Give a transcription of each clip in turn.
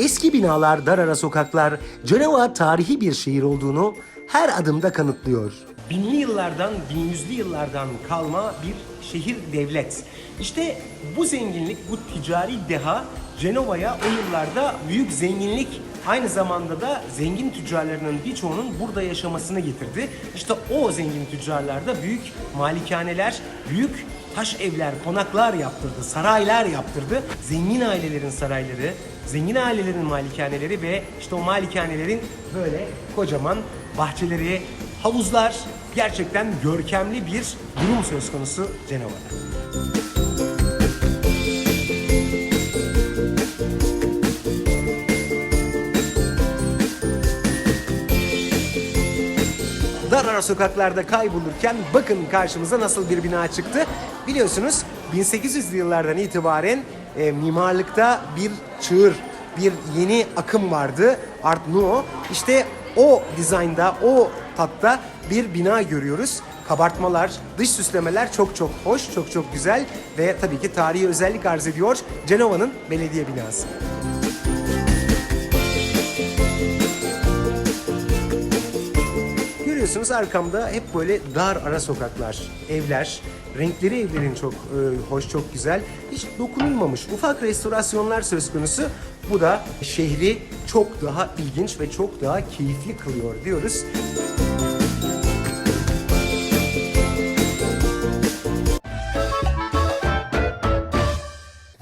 Eski binalar, dar ara sokaklar, Cenova tarihi bir şehir olduğunu her adımda kanıtlıyor. Binli yıllardan, bin yüzlü yıllardan kalma bir şehir devlet. İşte bu zenginlik, bu ticari deha Cenova'ya o yıllarda büyük zenginlik aynı zamanda da zengin tüccarlarının birçoğunun burada yaşamasını getirdi. İşte o zengin tüccarlarda büyük malikaneler, büyük taş evler, konaklar yaptırdı, saraylar yaptırdı. Zengin ailelerin sarayları, zengin ailelerin malikaneleri ve işte o malikanelerin böyle kocaman bahçeleri, havuzlar gerçekten görkemli bir durum söz konusu Cenova'da. dar ara sokaklarda kaybolurken bakın karşımıza nasıl bir bina çıktı. Biliyorsunuz 1800'lü yıllardan itibaren e, mimarlıkta bir çığır, bir yeni akım vardı. Art Nouveau. İşte o dizaynda, o tatta bir bina görüyoruz. Kabartmalar, dış süslemeler çok çok hoş, çok çok güzel ve tabii ki tarihi özellik arz ediyor. Cenova'nın belediye binası. Görüyorsunuz arkamda hep böyle dar ara sokaklar, evler. Renkleri evlerin çok e, hoş, çok güzel. Hiç dokunulmamış. Ufak restorasyonlar söz konusu. Bu da şehri çok daha ilginç ve çok daha keyifli kılıyor diyoruz.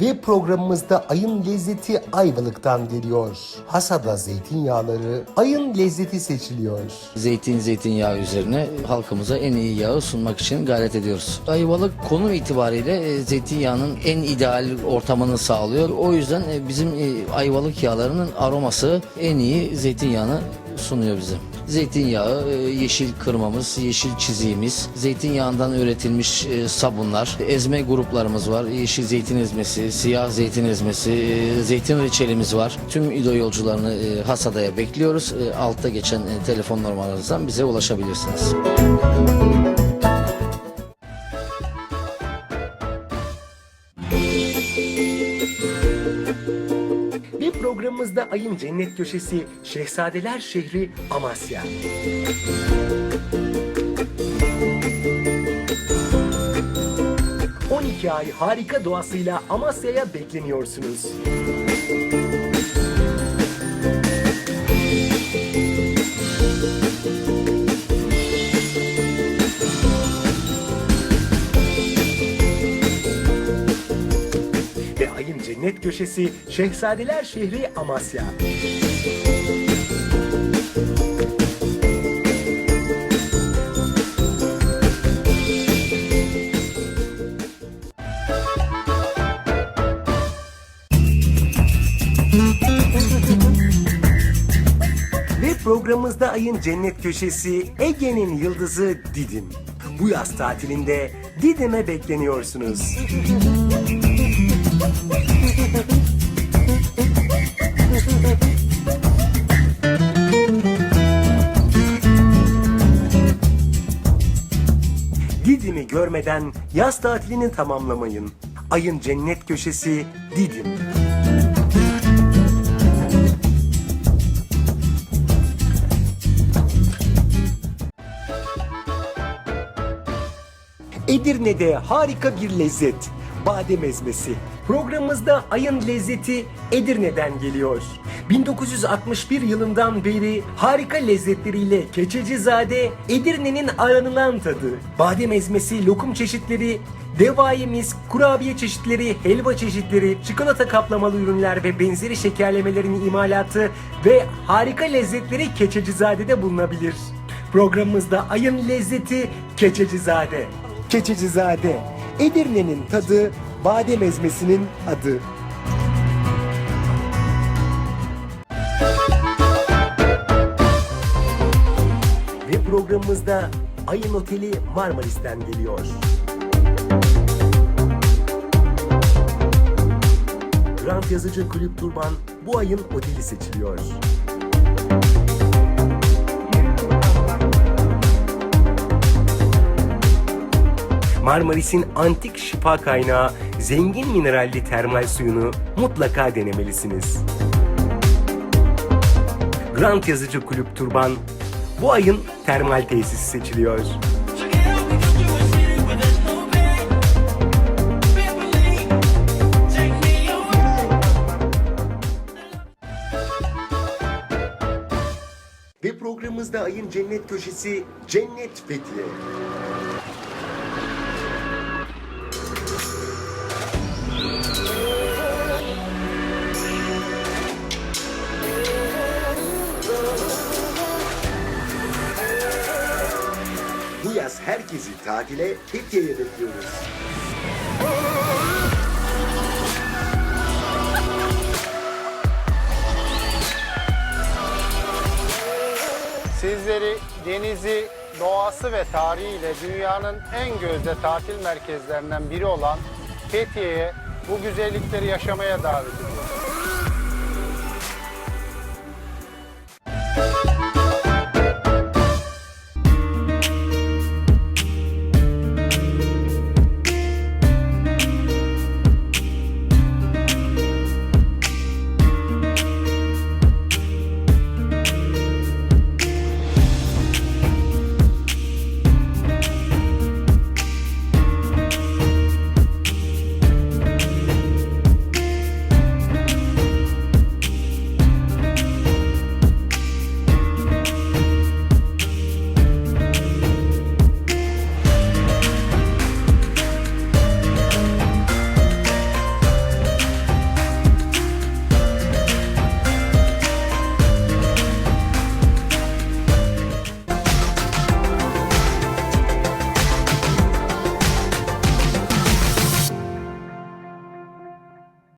Ve programımızda ayın lezzeti Ayvalık'tan geliyor. Hasada zeytinyağları, ayın lezzeti seçiliyor. Zeytin zeytinyağı üzerine halkımıza en iyi yağı sunmak için gayret ediyoruz. Ayvalık konum itibariyle e, zeytinyağının en ideal ortamını sağlıyor. O yüzden e, bizim e, ayvalık yağlarının aroması en iyi zeytinyağını sunuyor bize. Zeytinyağı, e, yeşil kırmamız, yeşil çiziğimiz, zeytinyağından üretilmiş e, sabunlar, ezme gruplarımız var. Yeşil zeytin ezmesi, siyah zeytin ezmesi, e, zeytin reçelimiz var. Tüm İdo yolcularını Hasada'ya bekliyoruz. Altta geçen telefon numaralarımızdan bize ulaşabilirsiniz. Ve ayın cennet köşesi Şehzadeler şehri Amasya. ...12 ay harika doğasıyla Amasya'ya bekleniyorsunuz. Köşesi Şehzadeler şehri Amasya. Ve programımızda ayın cennet köşesi Ege'nin yıldızı Didim. Bu yaz tatilinde Didim'e bekleniyorsunuz. Didim'i görmeden yaz tatilini tamamlamayın. Ayın cennet köşesi Didim. Edirne'de harika bir lezzet. Badem ezmesi. Programımızda ayın lezzeti Edirne'den geliyor. 1961 yılından beri harika lezzetleriyle Keçecizade Edirne'nin aranılan tadı. Badem ezmesi, lokum çeşitleri, devayemiz, kurabiye çeşitleri, helva çeşitleri, çikolata kaplamalı ürünler ve benzeri şekerlemelerin imalatı ve harika lezzetleri Keçecizade'de bulunabilir. Programımızda ayın lezzeti Keçecizade. Keçecizade. Edirne'nin tadı, badem ezmesinin adı. Ve programımızda Ayın Oteli Marmaris'ten geliyor. Grant Yazıcı Kulüp Turban bu ayın oteli seçiliyor. Marmaris'in antik şifa kaynağı zengin mineralli termal suyunu mutlaka denemelisiniz. Grand Yazıcı Kulüp Turban bu ayın termal tesisi seçiliyor. Ve programımızda ayın cennet köşesi Cennet Fethiye. Herkesi tatile Fethiye'ye bekliyoruz. Sizleri denizi, doğası ve tarihiyle dünyanın en gözde tatil merkezlerinden biri olan Fethiye'ye bu güzellikleri yaşamaya davet ediyoruz.